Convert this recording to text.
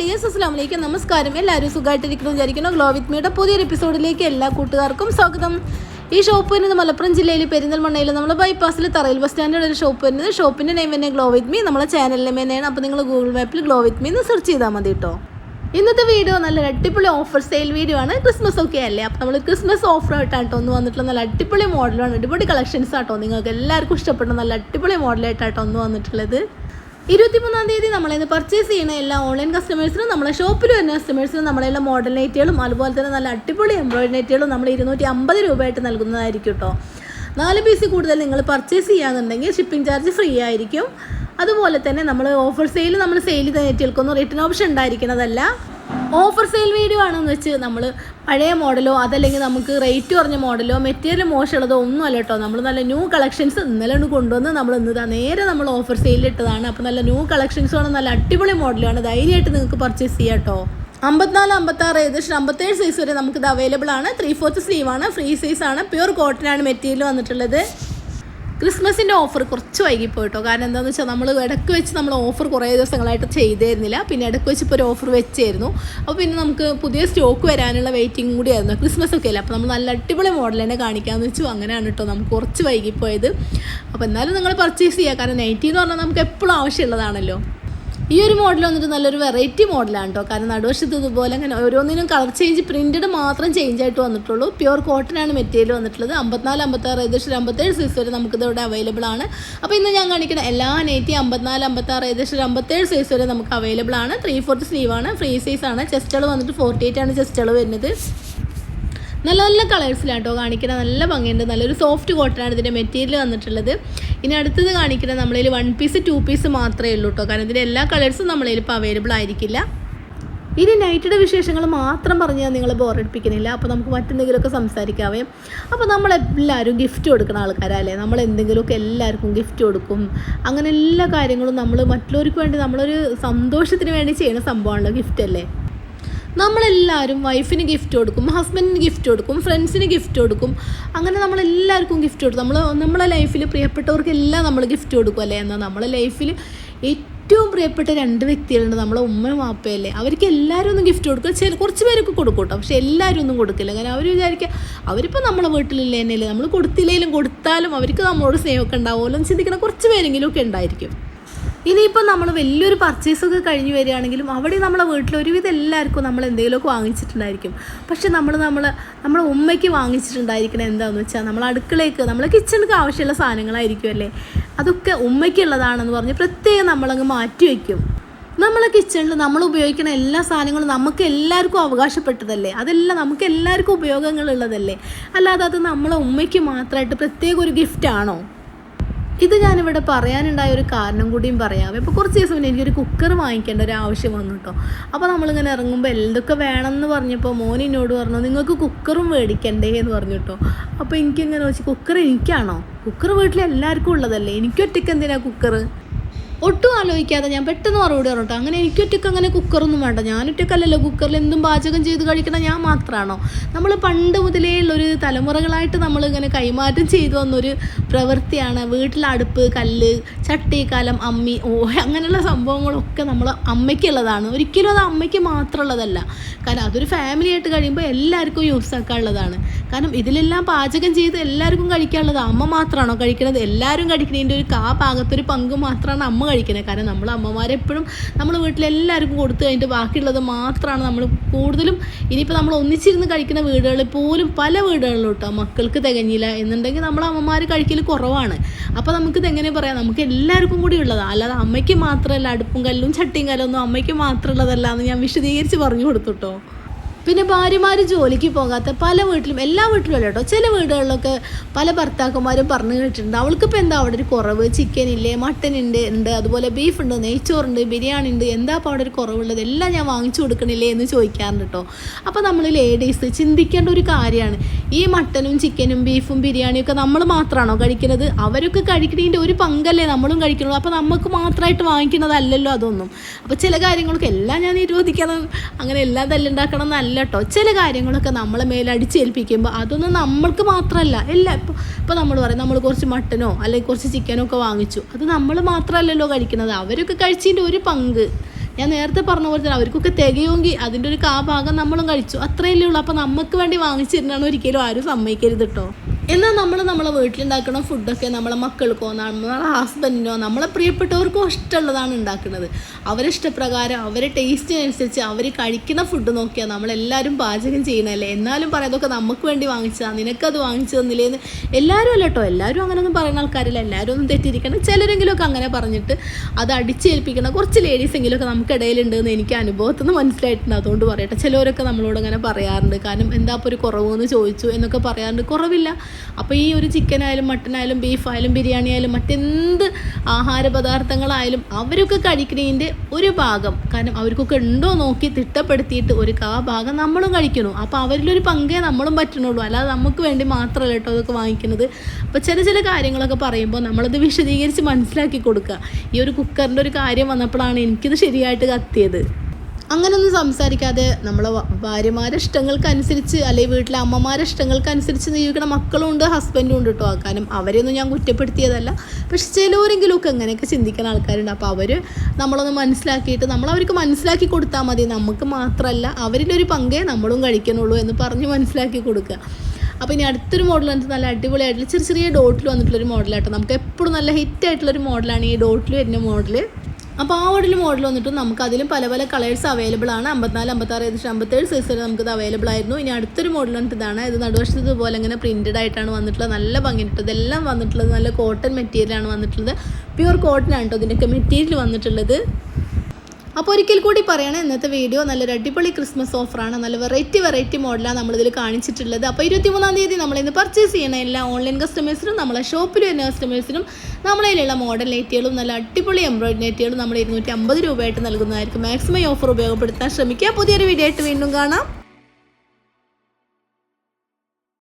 Dears അസ്ലാമലേക്കും നമസ്കാരം. എല്ലാവരും സുഖമായിട്ടിരിക്കുന്നു വിചാരിക്കുന്നു. ഗ്ലോ വിത്ത് മീയുടെ പുതിയൊരു എപ്പിസോഡിലേക്ക് എല്ലാ കൂട്ടുകാർക്കും സ്വാഗതം. ഈ ഷോപ്പ് വരുന്നത് മലപ്പുറം ജില്ലയിൽ പെരിന്തൽമണ്ണയിൽ നമ്മൾ ബൈപ്പാസിൽ തറയിൽ ബസ് സ്റ്റാൻഡിലുള്ള ഒരു ഷോപ്പ് വരുന്നത് ഷോപ്പിന്റെ നെയിം തന്നെ ഗ്ലോ വിത്ത് മീ നമ്മളെ ചാനലിലെ തന്നെയാണ് അപ്പോൾ നിങ്ങൾ ഗൂഗിൾ മാപ്പിൽ ഗ്ലോ വിത്ത് മീ എന്ന് സെർച്ച് ചെയ്താൽ മതി കേട്ടോ ഇന്നത്തെ വീഡിയോ നല്ല അടിപൊളി ഓഫർ സെയിൽ വീഡിയോ ആണ്. ക്രിസ്മസ് ഒക്കെ അല്ലേ? അപ്പോൾ നമ്മൾ ക്രിസ്മസ് ഓഫർ ആയിട്ടാണ് കേട്ടോ ഒന്ന് വന്നിട്ടുള്ള നല്ല അടിപൊളി മോഡലാണ് അടിപൊളി കളക്ഷൻസ് ആട്ടോ നിങ്ങൾക്ക് എല്ലാവർക്കും ഇഷ്ടപ്പെട്ട നല്ല അടിപൊളി മോഡലായിട്ടാട്ടോ ഒന്ന് വന്നിട്ടുള്ളത്. ഇരുപത്തിമൂന്നാം തീയതി നമ്മളിന്ന് പർച്ചേസ് ചെയ്യുന്ന എല്ലാ ഓൺലൈൻ കസ്റ്റമേഴ്സിനും നമ്മളെ ഷോപ്പിൽ വരുന്ന കസ്റ്റമേഴ്സിനും നമ്മളെല്ലാം മോഡൽ നൈറ്റുകളും അതുപോലെ തന്നെ നല്ല അടിപൊളി എംബ്രോയിഡറി നൈറ്റുകളും നമ്മൾ ഇരുന്നൂറ്റി അമ്പത് രൂപയായിട്ട് നൽകുന്നതായിരിക്കും കേട്ടോ നാല് പീസ് കൂടുതൽ നിങ്ങൾ പർച്ചേസ് ചെയ്യാന്നുണ്ടെങ്കിൽ ഷിപ്പിംഗ് ചാർജ് ഫ്രീ ആയിരിക്കും. അതുപോലെ തന്നെ നമ്മൾ ഓഫർ സെയിൽ നമ്മൾ സെയിൽ നെറ്റുകൾക്കൊന്നും റിട്ടേൺ ഓപ്ഷൻ ഉണ്ടായിരിക്കുന്നതല്ല. ഓഫർ സെയിൽ വീഡിയോ ആണെന്ന് വെച്ച് നമ്മൾ പഴയ മോഡലോ അതല്ലെങ്കിൽ നമുക്ക് റേറ്റ് കുറഞ്ഞ മോഡലോ മെറ്റീരിയൽ മോശമുള്ളതോ ഒന്നും അല്ല കേട്ടോ. നമ്മൾ നല്ല ന്യൂ കളക്ഷൻസ് ഇന്നലെ കൊണ്ടുവന്ന് നമ്മൾ ഇന്ന് നേരെ നമ്മൾ ഓഫർ സെയിലിൽ ഇട്ടതാണ്. അപ്പോൾ നല്ല ന്യൂ കളക്ഷൻസുമാണ് നല്ല അടിപൊളി മോഡലാണ് ധൈര്യമായിട്ട് നിങ്ങൾക്ക് പർച്ചേസ് ചെയ്യാം കേട്ടോ. അമ്പത്തിനാല് അമ്പത്താറ് ഏകദേശം അമ്പത്തേഴ് സൈസ് വരെ നമുക്കിത് അവൈലബിൾ ആണ്. ത്രീ ഫോർത്ത് സ്ലീവ് ആണ് ഫ്രീ സൈസ് ആണ്. പ്യൂർ കോട്ടൺ ആണ് മെറ്റീരിയൽ വന്നിട്ടുള്ളത്. ക്രിസ്മസിന്റെ ഓഫർ കുറച്ച് വൈകിപ്പോയിട്ടോ. കാരണം എന്താണെന്ന് വെച്ചാൽ നമ്മൾ ഇടയ്ക്ക് വെച്ച് നമ്മൾ ഓഫർ കുറേ ദിവസങ്ങളായിട്ട് ചെയ്തിരുന്നില്ല. പിന്നെ ഇടയ്ക്ക് വെച്ച് ഇപ്പോൾ ഒരു ഓഫർ വെച്ചായിരുന്നു. അപ്പോൾ പിന്നെ നമുക്ക് പുതിയ സ്റ്റോക്ക് വരാനുള്ള വെയിറ്റിംഗ് കൂടിയായിരുന്നു ക്രിസ്മസ് ഒക്കെ അല്ലേ? അപ്പോൾ നമ്മൾ നല്ല അടിപൊളി മോഡൽ തന്നെ കാണിക്കാമെന്ന് വെച്ചു. അങ്ങനെയാണ് കേട്ടോ നമുക്ക് കുറച്ച് വൈകിപ്പോയത്. അപ്പോൾ എന്നാലും നിങ്ങൾ പർച്ചേസ് ചെയ്യുക കാരണം നൈറ്റി എന്ന് പറഞ്ഞാൽ നമുക്ക് എപ്പോഴും ആവശ്യമുള്ളതാണല്ലോ. ഈ ഒരു മോഡൽ വന്നിട്ട് നല്ലൊരു വെറൈറ്റി മോഡലാണ് കേട്ടോ കാരണം നടുവശത്ത് ഇതുപോലെ അങ്ങനെ ഓരോന്നിനും കളർ ചേഞ്ച് പ്രിന്റഡ് മാത്രം ചേഞ്ച് ആയിട്ട് വന്നിട്ടുള്ളൂ. പ്യുവർ കോട്ടൺ ആണ് മെറ്റീരിയൽ വന്നിട്ടുള്ളത്. അമ്പത്തിനാല് അമ്പത്താറ് ഏകദേശം അമ്പത്തേഴ് സൈസ് വരെ നമുക്കിത് ഇവിടെ അവൈലബിൾ ആണ്. അപ്പോൾ ഇന്ന് ഞാൻ കാണിക്കുന്ന എല്ലാ നെറ്റി അമ്പത്തിനാല് അമ്പത്താറ് ഏകദേശം അമ്പത്തേഴ് സൈസ് വരെ നമുക്ക് അവൈലബിൾ ആണ്. ത്രീ ഫോർത്ത് സ്ലീവ് ആണ്. ഫ്രീ സൈസ് ആണ്. ചെസ്റ്റൾ വന്നിട്ട് ഫോർട്ടി എയ്റ്റ് ആണ് ചെസ്റ്റൾ വരുന്നത്. നല്ല നല്ല കളേഴ്സിലാണ് കേട്ടോ കാണിക്കുന്നത് നല്ല ഭംഗിയുണ്ട്. നല്ലൊരു സോഫ്റ്റ് കോട്ടനാണ് ഇതിന്റെ മെറ്റീരിയൽ വന്നിട്ടുള്ളത്. ഇനി അടുത്തത് കാണിക്കുന്നത് നമ്മളിൽ വൺ പീസ് ടു പീസ് മാത്രമേ ഉള്ളൂ കേട്ടോ കാരണം ഇതിന്റെ എല്ലാ കളേഴ്സും നമ്മളിൽ ഇപ്പോൾ അവൈലബിൾ ആയിരിക്കില്ല. ഇനി നൈറ്റിയുടെ വിശേഷങ്ങൾ മാത്രം പറഞ്ഞാൽ നിങ്ങൾ ബോറടിപ്പിക്കുന്നില്ല അപ്പോൾ നമുക്ക് മറ്റെന്തെങ്കിലുമൊക്കെ സംസാരിക്കാവേ. അപ്പോൾ നമ്മളെല്ലാവരും ഗിഫ്റ്റ് കൊടുക്കുന്ന ആൾക്കാരല്ലേ? നമ്മൾ എന്തെങ്കിലുമൊക്കെ എല്ലാവർക്കും ഗിഫ്റ്റ് കൊടുക്കും. അങ്ങനെ എല്ലാ കാര്യങ്ങളും നമ്മൾ മറ്റുള്ളവർക്ക് വേണ്ടി നമ്മളൊരു സന്തോഷത്തിന് വേണ്ടി ചെയ്യുന്ന സംഭവമാണല്ലോ ഗിഫ്റ്റ് അല്ലേ? നമ്മളെല്ലാവരും വൈഫിന് ഗിഫ്റ്റ് കൊടുക്കും ഹസ്ബൻഡിന് ഗിഫ്റ്റ് കൊടുക്കും ഫ്രണ്ട്സിന് ഗിഫ്റ്റ് കൊടുക്കും. അങ്ങനെ നമ്മളെല്ലാവർക്കും ഗിഫ്റ്റ് കൊടുക്കും. നമ്മൾ നമ്മളെ ലൈഫിൽ പ്രിയപ്പെട്ടവർക്കെല്ലാം നമ്മൾ ഗിഫ്റ്റ് കൊടുക്കും അല്ലേ? എന്നാൽ നമ്മളെ ലൈഫിൽ ഏറ്റവും പ്രിയപ്പെട്ട രണ്ട് വ്യക്തികളുണ്ട് നമ്മളെ ഉമ്മയും വാപ്പയല്ലേ അവർക്ക് എല്ലാവരും ഒന്നും ഗിഫ്റ്റ് കൊടുക്കുക ചില കുറച്ച് പേരൊക്കെ കൊടുക്കും കേട്ടോ. പക്ഷെ എല്ലാവരും ഒന്നും കൊടുക്കില്ല. കാരണം അവർ വിചാരിക്കുക അവരിപ്പോൾ നമ്മളെ വീട്ടിലില്ല തന്നെയല്ലേ? നമ്മൾ കൊടുത്തില്ലെങ്കിലും കൊടുത്താലും അവർക്ക് നമ്മളോട് സ്നേഹമൊക്കെ ഉണ്ടാവുമല്ലോ എന്ന് ചിന്തിക്കുന്ന കുറച്ച് പേരെങ്കിലും ഒക്കെ ഉണ്ടായിരിക്കും. ഇനിയിപ്പോൾ നമ്മൾ വലിയൊരു പർച്ചേസൊക്കെ കഴിഞ്ഞ് വരികയാണെങ്കിലും അവിടെ നമ്മളെ വീട്ടിൽ ഒരുവിധം എല്ലാവർക്കും നമ്മൾ എന്തെങ്കിലുമൊക്കെ വാങ്ങിച്ചിട്ടുണ്ടായിരിക്കും. പക്ഷെ നമ്മൾ നമ്മൾ നമ്മളെ ഉമ്മയ്ക്ക് വാങ്ങിച്ചിട്ടുണ്ടായിരിക്കണം എന്താണെന്ന് വെച്ചാൽ നമ്മൾ അടുക്കളയ്ക്ക് നമ്മളെ കിച്ചണിക്ക് ആവശ്യമുള്ള സാധനങ്ങളായിരിക്കും അല്ലേ? അതൊക്കെ ഉമ്മയ്ക്കുള്ളതാണെന്ന് പറഞ്ഞ് പ്രത്യേകം നമ്മളങ്ങ് മാറ്റി വയ്ക്കും നമ്മളെ കിച്ചണിൽ നമ്മൾ ഉപയോഗിക്കുന്ന എല്ലാ സാധനങ്ങളും നമുക്ക് എല്ലാവർക്കും അവകാശപ്പെട്ടതല്ലേ? അതെല്ലാം നമുക്ക് എല്ലാവർക്കും ഉപയോഗങ്ങളുള്ളതല്ലേ? അല്ലാതെ അത് നമ്മളെ ഉമ്മയ്ക്ക് മാത്രമായിട്ട് പ്രത്യേക ഒരു ഗിഫ്റ്റാണോ ഇത് ഞാനിവിടെ പറയാനുണ്ടായ ഒരു കാരണം കൂടിയും പറയാം. ഇപ്പോൾ കുറച്ച് ദിവസം മുന്നേ എനിക്കൊരു കുക്കർ വാങ്ങിക്കേണ്ട ഒരു ആവശ്യം വന്നു കേട്ടോ. അപ്പോൾ നമ്മളിങ്ങനെ ഇറങ്ങുമ്പോൾ എന്തൊക്കെ വേണമെന്ന് പറഞ്ഞപ്പോൾ മോൻ എന്നോട് പറഞ്ഞു നിങ്ങൾക്ക് കുക്കറും മേടിക്കണ്ടേ എന്ന് പറഞ്ഞു കേട്ടോ. അപ്പോൾ എനിക്കിങ്ങനെ വെച്ച് കുക്കർ എനിക്കാണോ? കുക്കർ വീട്ടിൽ എല്ലാവർക്കും ഉള്ളതല്ലേ? എനിക്കൊറ്റയ്ക്ക് എന്തിനാണ് കുക്കർ ഒട്ടും ആലോചിക്കാതെ ഞാൻ പെട്ടെന്ന് മറുപടി പറഞ്ഞു അങ്ങനെ എനിക്കൊറ്റയ്ക്ക് അങ്ങനെ കുക്കറൊന്നും വേണ്ട. ഞാൻ ഒറ്റക്കല്ലല്ലോ കുക്കറിൽ എന്തും പാചകം ചെയ്ത് കഴിക്കണ ഞാൻ മാത്രമാണോ നമ്മൾ പണ്ട് മുതലേ ഉള്ളൊരു തലമുറകളായിട്ട് നമ്മളിങ്ങനെ കൈമാറ്റം ചെയ്തു വന്നൊരു പ്രവൃത്തിയാണ് വീട്ടിൽ അടുപ്പ് കല്ല് ചട്ടി കലം അമ്മി ഓ അങ്ങനെയുള്ള സംഭവങ്ങളൊക്കെ നമ്മൾ അമ്മയ്ക്കുള്ളതാണ്. ഒരിക്കലും അത് അമ്മയ്ക്ക് മാത്രമുള്ളതല്ല. കാരണം അതൊരു ഫാമിലി ആയിട്ട് കഴിയുമ്പോൾ എല്ലാവർക്കും യൂസ് ആക്കാനുള്ളതാണ് കാരണം ഇതിലെല്ലാം പാചകം ചെയ്ത് എല്ലാവർക്കും കഴിക്കാനുള്ളത് അമ്മ മാത്രമാണോ കഴിക്കുന്നത് എല്ലാവരും കഴിക്കുന്നതിന്റെ ഒരു കാ ഭാഗത്തൊരു പങ്ക് മാത്രമാണ് അമ്മ കഴിക്കുന്നത്. കാരണം നമ്മൾ അമ്മമാരെപ്പോഴും നമ്മൾ വീട്ടിലെല്ലാവർക്കും കൊടുത്തു കഴിഞ്ഞിട്ട് ബാക്കിയുള്ളത് മാത്രമാണ് നമ്മൾ കൂടുതലും ഇനിയിപ്പോൾ നമ്മൾ ഒന്നിച്ചിരുന്ന് കഴിക്കുന്ന വീടുകളിൽ പോലും പല വീടുകളിലും കേട്ടോ മക്കൾക്ക് തികഞ്ഞില്ല എന്നുണ്ടെങ്കിൽ നമ്മൾ അമ്മമാർ കഴിക്കൽ കുറവാണ്. അപ്പോൾ നമുക്കിത് എങ്ങനെ പറയാം? നമുക്ക് എല്ലാവർക്കും കൂടി ഉള്ളതാണ് അല്ലാതെ അമ്മയ്ക്ക് മാത്രമല്ല അടുപ്പും കല്ലും ചട്ടിയും കല്ലൊന്നും അമ്മയ്ക്ക് മാത്രമുള്ളതല്ല എന്ന് ഞാൻ വിശദീകരിച്ച് പറഞ്ഞു കൊടുത്തു കേട്ടോ പിന്നെ ഭാര്യമാർ ജോലിക്ക് പോകാത്ത പല വീട്ടിലും എല്ലാ വീട്ടിലും അല്ല കേട്ടോ. ചില വീടുകളിലൊക്കെ പല ഭർത്താക്കന്മാരും പറഞ്ഞു കേട്ടിട്ടുണ്ട്. അവൾക്കിപ്പോൾ എന്താ അവിടെ ഒരു കുറവ്? ചിക്കൻ ഇല്ലേ? മട്ടൻ ഉണ്ട് ഉണ്ട് അതുപോലെ ബീഫ് ഉണ്ട് നെയ്ച്ചോറുണ്ട് ബിരിയാണി ഉണ്ട് എന്താ അപ്പോൾ അവിടെ ഒരു കുറവുള്ളത്? എല്ലാം ഞാൻ വാങ്ങിച്ചു കൊടുക്കണില്ലേ എന്ന് ചോദിക്കാറുണ്ട് കേട്ടോ. അപ്പോൾ നമ്മൾ ലേഡീസ് ചിന്തിക്കേണ്ട ഒരു കാര്യമാണ്. ഈ മട്ടനും ചിക്കനും ബീഫും ബിരിയാണിയും ഒക്കെ നമ്മൾ മാത്രമാണോ കഴിക്കുന്നത്? അവരൊക്കെ കഴിക്കുന്നതിന്റെ ഒരു പങ്കല്ലേ നമ്മളും കഴിക്കുന്നുള്ളൂ. അപ്പോൾ നമുക്ക് മാത്രമായിട്ട് വാങ്ങിക്കുന്നതല്ലല്ലോ അതൊന്നും. അപ്പോൾ ചില കാര്യങ്ങൾക്ക് എല്ലാം ഞാൻ നിരോധിക്കണം. അങ്ങനെ എല്ലാം തല്ലുണ്ടാക്കണം എന്നല്ല കേട്ടോ ചില കാര്യങ്ങളൊക്കെ നമ്മളെ മേലെ അടിച്ചേൽപ്പിക്കുമ്പോൾ അതൊന്നും നമ്മൾക്ക് മാത്രമല്ല എല്ലാ ഇപ്പോൾ ഇപ്പോൾ നമ്മൾ പറയും നമ്മൾ കുറച്ച് മട്ടനോ അല്ലെങ്കിൽ കുറച്ച് ചിക്കനോ ഒക്കെ വാങ്ങിച്ചു. അത് നമ്മൾ മാത്രമല്ലല്ലോ കഴിക്കുന്നത്. അവരൊക്കെ കഴിച്ചതിന്റെ ഒരു പങ്ക്. ഞാൻ നേരത്തെ പറഞ്ഞ പോലെ തന്നെ അവർക്കൊക്കെ തികയുമെങ്കിൽ അതിന്റെ ഒരു കാ ഭാഗം നമ്മളും കഴിച്ചു. അത്രയല്ലേ ഉള്ളൂ. അപ്പോൾ നമുക്ക് വേണ്ടി വാങ്ങിച്ചിരുന്നാണ് ഒരിക്കലും ആരും സമ്മതിക്കരുത് കേട്ടോ എന്നാൽ നമ്മൾ നമ്മളെ വീട്ടിലുണ്ടാക്കുന്ന ഫുഡൊക്കെ നമ്മളെ മക്കൾക്കോ നമ്മളെ ഹസ്ബൻഡിനോ നമ്മളെ പ്രിയപ്പെട്ടവർക്കോ ഇഷ്ടമുള്ളതാണ് ഉണ്ടാക്കുന്നത്. അവരെ ഇഷ്ടപ്രകാരം അവരെ ടേസ്റ്റിനനുസരിച്ച് അവർ കഴിക്കുന്ന ഫുഡ് നോക്കിയാൽ നമ്മളെല്ലാവരും പാചകം ചെയ്യണമല്ലേ എന്നാലും പറയാം അതൊക്കെ നമുക്ക് വേണ്ടി വാങ്ങിച്ചതാണ് നിനക്കത് വാങ്ങിച്ചു തന്നില്ലേന്ന് എല്ലാവരും അല്ല കേട്ടോ എല്ലാവരും അങ്ങനെയൊന്നും പറയുന്ന ആൾക്കാരില്ല. എല്ലാവരും ഒന്നും തെറ്റിയിരിക്കണം ചിലരെങ്കിലുമൊക്കെ അങ്ങനെ പറഞ്ഞിട്ട് അത് അടിച്ചേൽപ്പിക്കുന്ന കുറച്ച് ലേഡീസെങ്കിലുമൊക്കെ നമുക്കിടയിലുണ്ട് എന്ന് എനിക്ക് അനുഭവത്തിൽ നിന്ന് മനസ്സിലായിട്ടുണ്ട്. അതുകൊണ്ട് പറയട്ടെ. ചിലവരൊക്കെ നമ്മളോട് അങ്ങനെ പറയാറുണ്ട്. കാരണം എന്താ ഇപ്പോൾ ഒരു കുറവെന്ന് ചോദിച്ചു എന്നൊക്കെ പറയാറുണ്ട്. കുറവില്ല. അപ്പോൾ ഈ ഒരു ചിക്കൻ ആയാലും മട്ടൻ ആയാലും ബീഫ് ആയാലും ബിരിയാണി ആയാലും മറ്റെന്ത് ആഹാര പദാർത്ഥങ്ങളായാലും അവരൊക്കെ കഴിക്കുന്നതിന്റെ ഒരു ഭാഗം. കാരണം അവർക്കൊക്കെ ഉണ്ടോ നോക്കി തിട്ടപ്പെടുത്തിയിട്ട് ഒരു കാ ഭാഗം നമ്മളും കഴിക്കുന്നു അപ്പോൾ അവരിലൊരു പങ്കേ നമ്മളും പറ്റണുള്ളൂ. അല്ലാതെ നമുക്ക് വേണ്ടി മാത്രമല്ല കേട്ടോ അതൊക്കെ വാങ്ങിക്കുന്നത് അപ്പോൾ ചില ചില കാര്യങ്ങളൊക്കെ പറയുമ്പോൾ നമ്മളത് വിശദീകരിച്ച് മനസ്സിലാക്കി കൊടുക്കുക ഈ ഒരു കുക്കറിന്റെ ഒരു കാര്യം വന്നപ്പോഴാണ് എനിക്കിത് ശരിയായിട്ട് കത്തിയത്. അങ്ങനൊന്നും സംസാരിക്കാതെ നമ്മളെ ഭാര്യമാരുടെ ഭാര്യമാരെ ഇഷ്ടങ്ങൾക്കനുസരിച്ച് അല്ലെങ്കിൽ വീട്ടിലെ അമ്മമാരുടെ ഇഷ്ടങ്ങൾക്കനുസരിച്ച് ജീവിക്കണ മക്കളും ഉണ്ട് ഹസ്ബൻഡും ഉണ്ട് കേട്ടോ കാരണം അവരെയൊന്നും ഞാൻ കുറ്റപ്പെടുത്തിയതല്ല. പക്ഷെ ചിലവരെങ്കിലുമൊക്കെ അങ്ങനെയൊക്കെ ചിന്തിക്കുന്ന ആൾക്കാരുണ്ട്. അപ്പോൾ അവർ നമ്മളൊന്ന് മനസ്സിലാക്കിയിട്ട് നമ്മൾ അവർക്ക് മനസ്സിലാക്കി കൊടുത്താൽ മതി. നമുക്ക് മാത്രമല്ല അവരിന്റെ ഒരു പങ്കേ നമ്മളും കഴിക്കണുള്ളൂ എന്ന് പറഞ്ഞ് മനസ്സിലാക്കി കൊടുക്കുക. അപ്പോൾ ഇനി അടുത്തൊരു മോഡൽ വന്നിട്ട് നല്ല അടിപൊളിയായിട്ടുള്ള ചെറിയ ചെറിയ ഡോട്ടിൽ വന്നിട്ടുള്ളൊരു മോഡലാട്ടോ നമുക്ക് എപ്പോഴും നല്ല ഹിറ്റ് ആയിട്ടുള്ളൊരു മോഡലാണ് ഈ ഡോട്ടിൽ വരുന്ന മോഡൽ അപ്പോൾ ആ മോഡൽ മോഡൽ വന്നിട്ട് നമുക്ക് അതിലും പല പല കളേഴ്സ് അവൈലബിൾ ആണ്. അമ്പത്തിനാല് അമ്പത്താറ് ഏകദേശം അമ്പത്തേഴ് സൈസ് വരെ നമുക്കിത് അവൈലബിൾ ആയിരുന്നു. ഇനി അടുത്തൊരു മോഡൽ വന്നിട്ട് ഇതാണ്. ഇത് നടുവശത്ത് ഇതുപോലെ ഇങ്ങനെ പ്രിന്റഡ് ആയിട്ടാണ് വന്നിട്ടുള്ളത്. നല്ല ഭംഗിയിട്ട് ഇതെല്ലാം വന്നിട്ടുള്ളത് നല്ല കോട്ടൺ മെറ്റീരിയലാണ് വന്നിട്ടുള്ളത്. പ്യുവർ കോട്ടൺ ആണ് കേട്ടോ ഇതിന്റെയൊക്കെ മെറ്റീരിയൽ വന്നിട്ടുള്ളത്. അപ്പോൾ ഒരിക്കൽ കൂടി പറയണേ ഇന്നത്തെ വീഡിയോ നല്ലൊരു അടിപൊളി ക്രിസ്മസ് ഓഫറാണ് നല്ല വെറൈറ്റി വെറൈറ്റി മോഡലാണ് നമ്മളിതിൽ കാണിച്ചിട്ടുള്ളത്. അപ്പോൾ ഇരുപത്തിമൂന്നാം തീയതി നമ്മളിന്ന് പർച്ചേസ് ചെയ്യണ എല്ലാ ഓൺലൈൻ കസ്റ്റമേഴ്സിനും നമ്മളെ ഷോപ്പിൽ വരുന്ന കസ്റ്റമേഴ്സിനും നമ്മളതിലുള്ള മോഡൽ നെറ്റുകളും നല്ല അടിപൊളി എംബ്രോയിഡറി നെറ്റുകളും നമ്മൾ ഇരുന്നൂറ്റി അമ്പത് രൂപയായിട്ട് നൽകുന്നതായിരിക്കും. മാക്സിമം ഓഫർ ഉപയോഗപ്പെടുത്താൻ ശ്രമിക്കുക. പുതിയൊരു വീഡിയോ ആയിട്ട് വീണ്ടും കാണാം.